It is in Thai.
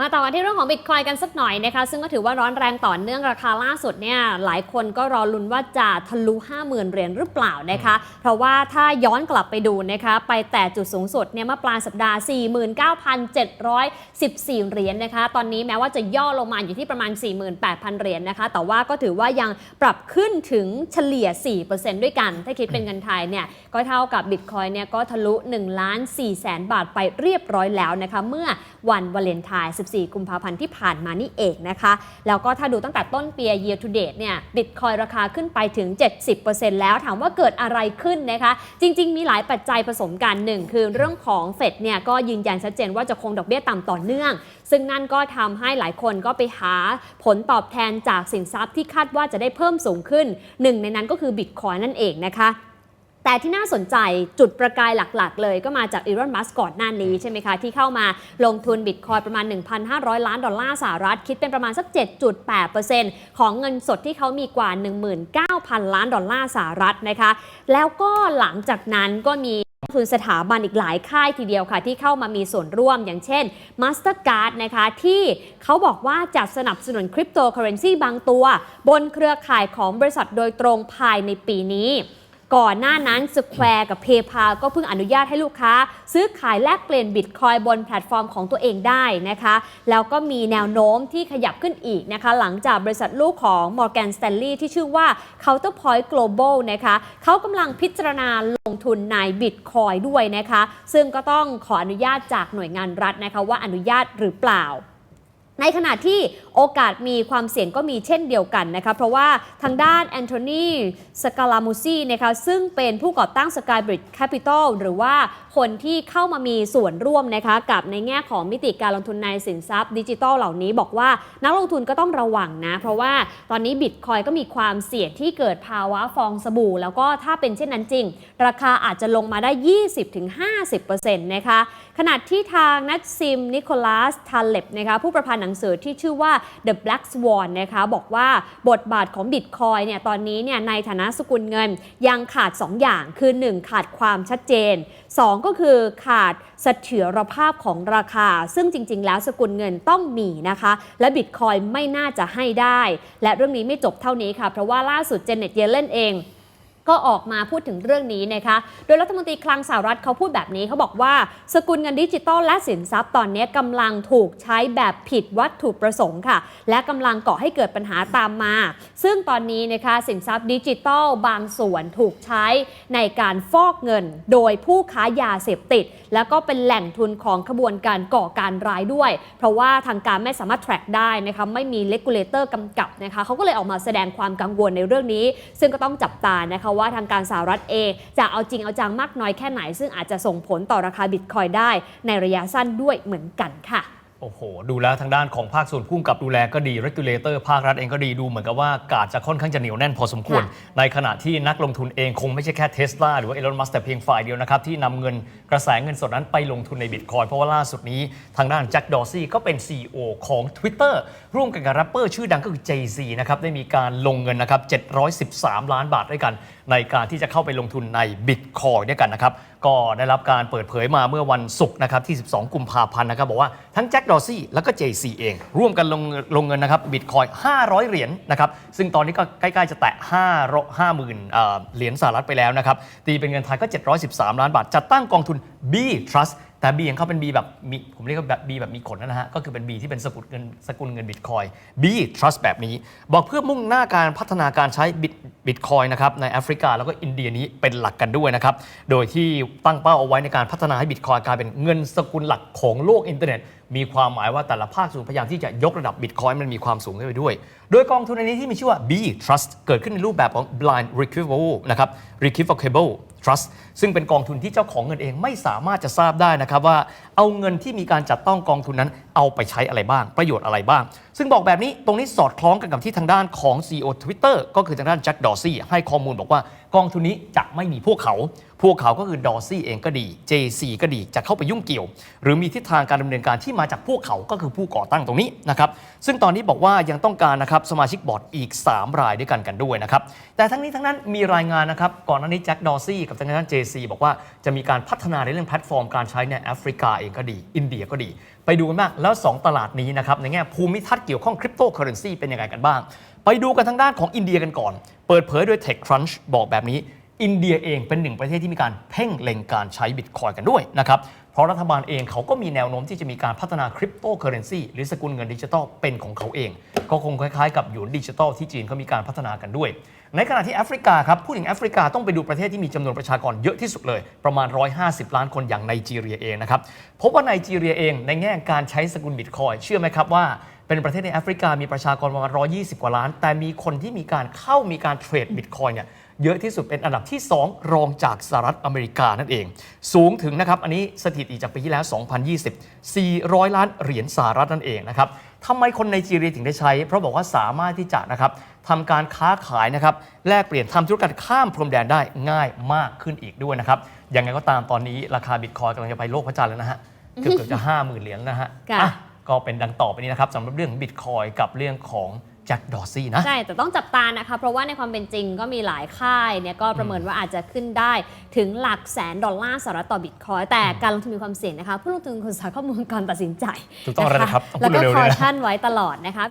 มาต่อกันที่เรื่องของบิตคอยกันสักหน่อยนะคะ ซึ่งก็ถือว่าร้อนแรงต่อเนื่องราคาล่าสุดเนี่ยหลายคนก็รอลุ้นว่าจะทะลุ 50,000 เหรียญหรือเปล่านะคะ เพราะว่าถ้าย้อนกลับไปดูนะคะ ไปแต่จุดสูงสุดเนี่ยเมื่อปลายสัปดาห์ 49,714 เหรียญนะคะ ตอนนี้แม้ว่าจะย่อลงมาอยู่ที่ประมาณ 48,000 เหรียญนะคะ แต่ว่าก็ถือว่ายังปรับขึ้นถึงเฉลี่ย 4%ด้วยกัน ถ้าคิดเป็นเงินไทยเนี่ยก็เท่ากับบิตคอยเนี่ยก็ทะลุ1ล้าน4แสนบาทไปเรียบร้อยแล้วนะคะเมื่อวันวาเลนไทน์14 กุมภาพันธ์ที่ผ่านมานี่เองนะคะ แล้วก็ถ้าดูตั้งแต่ต้นปี year to date เนี่ยบิตคอยราคาขึ้นไปถึง 70%แล้วถามว่าเกิดอะไรขึ้นนะคะ จริง ๆ มีหลายปัจจัยผสมกันหนึ่งคือเรื่องของเฟดเนี่ยก็ยืนยันชัดเจนว่าจะคงดอกเบี้ยต่ำต่อเนื่อง ซึ่งนั่นก็ทำให้หลายคนก็ไปหาผลตอบแทนจากสินทรัพย์ที่คาดว่าจะได้เพิ่มสูงขึ้นหนึ่งในนั้นก็คือบิตคอยนั่นเองนะคะ แต่ที่น่าสนใจจุดประกายหลักๆ เลยก็มาจากอีรอนมัสก่อนหน้านี้ใช่ไหมคะ ที่เข้ามาลงทุนบิตคอยประมาณ 1,500 ล้านดอลลาร์สหรัฐ คิดเป็นประมาณสัก 7.8%ของเงินสดที่เขามีกว่า 19,000 ล้านดอลลาร์สหรัฐนะคะ แล้วก็หลังจากนั้นก็มีลงทุนสถาบันอีกหลายค่ายทีเดียวค่ะ ที่เข้ามามีส่วนร่วมอย่างเช่น Mastercard นะคะที่เขาบอกว่าจะสนับสนุนคริปโตเคอเรนซีบางตัว บนเครือข่ายของบริษัทโดยตรงภายในปีนี้ ก่อนหน้านั้น Square กับ PayPal ก็เพิ่งอนุญาตให้ลูกค้า ซื้อขายแลกเปลี่ยนบิตคอยบนแพลตฟอร์มของตัวเองได้นะคะ แล้วก็มีแนวโน้มที่ขยับขึ้นอีกนะคะ หลังจากบริษัทลูกของ Morgan Stanley ที่ชื่อว่า Counterpoint Global นะคะเขากำลังพิจารณาลงทุนในบิตคอยด้วยนะคะ ซึ่งก็ต้องขออนุญาตจากหน่วยงานรัฐนะคะว่าอนุญาตหรือเปล่า ในขณะที่โอกาสมีความเสี่ยงก็มีเช่นเดียวกันนะคะเพราะว่าทางด้านแอนโทนีสกาลามูซีนะคะซึ่งเป็นผู้ก่อตั้ง Skybridge Capital หรือว่าคนที่เข้ามามีส่วนร่วมนะคะกับในแง่ของมิติการลงทุนในสินทรัพย์ดิจิทัลเหล่านี้บอกว่านักลงทุนก็ต้องระวังนะ เพราะว่าตอนนี้บิตคอยก็มีความเสี่ยงที่เกิดภาวะฟองสบู่ แล้วก็ถ้าเป็นเช่นนั้นจริง ราคาอาจจะลงมาได้ 20-50%นะคะขณะที่ทางนัทซิมนิโคลัสทาเล็บนะคะผู้ประพันธ์หนังสือที่ชื่อว่า The Black Swan นะคะบอกว่าบทบาทของบิตคอยเนี่ยตอนนี้เนี่ยในฐานะสกุลเงินยังขาด 2 อย่างคือ 1 ขาดความชัดเจน 2 ก็คือขาดเสถียรภาพของราคา ซึ่งจริง ๆ แล้วสกุลเงินต้องมีนะคะ และบิตคอยไม่น่าจะให้ได้ และเรื่องนี้ไม่จบเท่านี้ค่ะ เพราะว่าล่าสุดเจเน็ตเยเลนเอง ก็ออกมาพูดถึงเรื่องนี้นะคะ โดยรัฐมนตรีคลังสหรัฐเขาพูดแบบนี้เขาบอกว่า สกุลเงินดิจิตอลและสินทรัพย์ตอนนี้กำลังถูกใช้แบบผิดวัตถุประสงค์ค่ะ และกำลังก่อให้เกิดปัญหาตามมา ซึ่งตอนนี้นะคะสินทรัพย์ดิจิตอลบางส่วนถูกใช้ในการฟอกเงิน โดยผู้ค้ายาเสพติด แล้วก็เป็นแหล่งทุนของขบวนการก่อการร้ายด้วย เพราะว่าทางการไม่สามารถ track ได้นะคะไม่มี regulator กำกับนะคะเขาก็เลยออกมาแสดงความกังวลในเรื่องนี้ ซึ่งก็ต้องจับตานะคะว่าทางการสหรัฐเองจะเอาจริงเอาจังมากน้อยแค่ไหน ซึ่งอาจจะส่งผลต่อราคาบิตคอยได้ในระยะสั้นด้วยเหมือนกันค่ะโอ้โห ดูแล้วทางด้านของภาคส่วนพุ่มกับดูแลก็ดี regulator ภาครัฐเองก็ดีดูเหมือนกับว่ากาดจะค่อนข้างจะเหนียวแน่นพอสมควรค่ะในขณะที่นักลงทุนเองคงไม่ใช่แค่เทสลาหรือว่า Elon Musk แต่เพียงฝ่ายเดียวนะครับ ที่นำเงินกระแสเงินสดนั้นไปลงทุนในบิตคอยเพราะว่าล่าสุดนี้ทางด้านแจ็คดอร์ซี่ก็เป็น CEO ของ Twitter ร่วมกันกับแรปเปอร์ชื่อดังก็คือ Jay-Z นะครับได้มีการลงเงินนะครับ713 ล้านบาทด้วยกันในการที่จะเข้าไปลงทุนในบิตคอยด้วยกันนะครับ ก็ได้รับการเปิดเผยมาเมื่อวันศุกร์นะครับที่ 12 กุมภาพันธ์นะครับ บอกว่าทั้งแจ็คดอร์ซี่แล้วก็ JC เอง ร่วมกันลงลงเงินนะครับบิตคอย500 เหรียญนะครับ ซึ่งตอนนี้ก็ใกล้ๆจะแตะ5 50,000เอ่อเหรียญสหรัฐไปแล้วนะครับตีเป็นเงินไทยก็ 713 ล้านบาทจัดตั้งกองทุน B Trust แต่ B ของเขาเป็น B แบบมีผมเรียกว่าแบบ B แบบมีขนนะฮะ ก็คือเป็น B ที่เป็นสกุลเงินสกุลเงินบิตคอย B Trust แบบนี้ บอกเพื่อมุ่งหน้าการพัฒนาการใช้บิตบิตคอยนะครับในแอฟริกาแล้วก็อินเดียนี้เป็นหลักกันด้วยนะครับ โดยที่ตั้งเป้าเอาไว้ในการพัฒนาให้บิตคอยกลายเป็นเงินสกุลหลักของโลกอินเทอร์เน็ต มีความหมายว่าแต่ละภาคส่วนพยายามที่จะยกระดับบิตคอยมันมีความสูงขึ้นไปด้วย โดยกองทุนอันนี้ที่มีชื่อว่า B Trust เกิดขึ้นในรูปแบบของ blind recoverable นะครับ recoverable trust ซึ่งเป็นกองทุนที่เจ้าของเงินเองไม่สามารถจะทราบได้นะครับว่าเอาเงินที่มีการจัดต้องกองทุนนั้นเอาไปใช้อะไรบ้าง ประโยชน์อะไรบ้าง ซึ่งบอกแบบนี้ตรงนี้สอดคล้องกันกับที่ทางด้านของ CEO Twitter ก็คือทางด้านแจ็คดอซี่ให้ข้อมูลบอกว่ากองทุนนี้จะไม่มีพวกเขา พวกเขาก็คือดอซี่เองก็ดี JC ก็ดีจะเข้าไปยุ่งเกี่ยว หรือมีทิศทางการดำเนินการที่มาจากพวกเขาก็คือผู้ก่อตั้งตรงนี้นะครับซึ่งตอนนี้บอกว่ายังต้องการนะครับสมาชิกบอร์ดอีก 3 รายด้วยกันกันด้วยนะครับแต่ทั้งนี้ทั้งนั้นมีรายงานนะครับก่อนหน้านี้แจ็คดอซี่กับทางด้าน JC บอกว่าจะมีการพัฒนาในเรื่องแพลตฟอร์มการใช้ในแอฟริกาเองก็ดี อินเดียก็ดี ไปดูกันบ้างแล้ว 2 ตลาดนี้นะครับในแง่ภูมิทัศน์เกี่ยวข้องคริปโตเคอเรนซีเป็นยังไงกันบ้าง ไปดูกันทางด้านของอินเดียกันก่อน เปิดเผยโดย TechCrunch บอกแบบนี้ อินเดียเองเป็นหนึ่งประเทศที่มีการเพ่งเล็งการใช้บิตคอยกันด้วยนะครับ เพราะรัฐบาลเองเขาก็มีแนวโน้มที่จะมีการพัฒนาคริปโตเคอเรนซีหรือสกุลเงินดิจิทัลเป็นของเขาเอง ก็คงคล้ายๆกับหยวนดิจิทัลที่จีนเขามีการพัฒนากันด้วย ในขณะที่แอฟริกาครับพูดถึงแอฟริกาต้องไปดูประเทศที่มีจำนวนประชากรเยอะที่สุดเลย ประมาณ 150 ล้านคนอย่างไนจีเรียเองนะครับพบว่าไนจีเรียเองในแง่การใช้สกุลบิตคอยเชื่อไหมครับว่าเป็นประเทศในแอฟริกามีประชากรประมาณ 120 กว่าล้าน แต่มีคนที่มีการเข้ามีการเทรดบิตคอยเนี่ย เยอะที่สุดเป็นอันดับที่ 2 รองจากสหรัฐอเมริกานั่นเอง สูงถึงนะครับ อันนี้สถิติจากปีที่แล้ว 2020 400 ล้านเหรียญสหรัฐนั่นเองนะครับทำไมคนไนจีเรียถึงได้ใช้ เพราะบอกว่าสามารถที่จะนะครับทำการค้าขายนะครับแลกเปลี่ยนทำธุรกรรมข้ามพรมแดนได้ง่ายมากขึ้นอีกด้วยนะครับยังไงก็ตามตอนนี้ราคาบิตคอยกำลังจะไปโลกพระจันทร์แล้วนะฮะเกือบๆจะ50,000เหรียญแล้วนะฮะค่ะอะก็เป็นดังต่อไปนี้นะครับสำหรับเรื่องของบิตคอยกับเรื่องของ แจ็คดอซี่นะ ใช่ แต่ต้องจับตานะคะ เพราะว่าในความเป็นจริงก็มีหลายค่ายเนี่ยก็ประเมินว่าอาจจะขึ้นได้ถึงหลักแสนดอลลาร์สหรัฐต่อบิตคอยแต่การลงทุนมีความเสี่ยงนะคะ ผู้ลงทุนควรศึกษาข้อมูลก่อนตัดสินใจถูกต้องแล้วนะครับต้องพูแล้วดก็เร็วๆคด้อวยนะชั่นไว้ตลอดนะคะ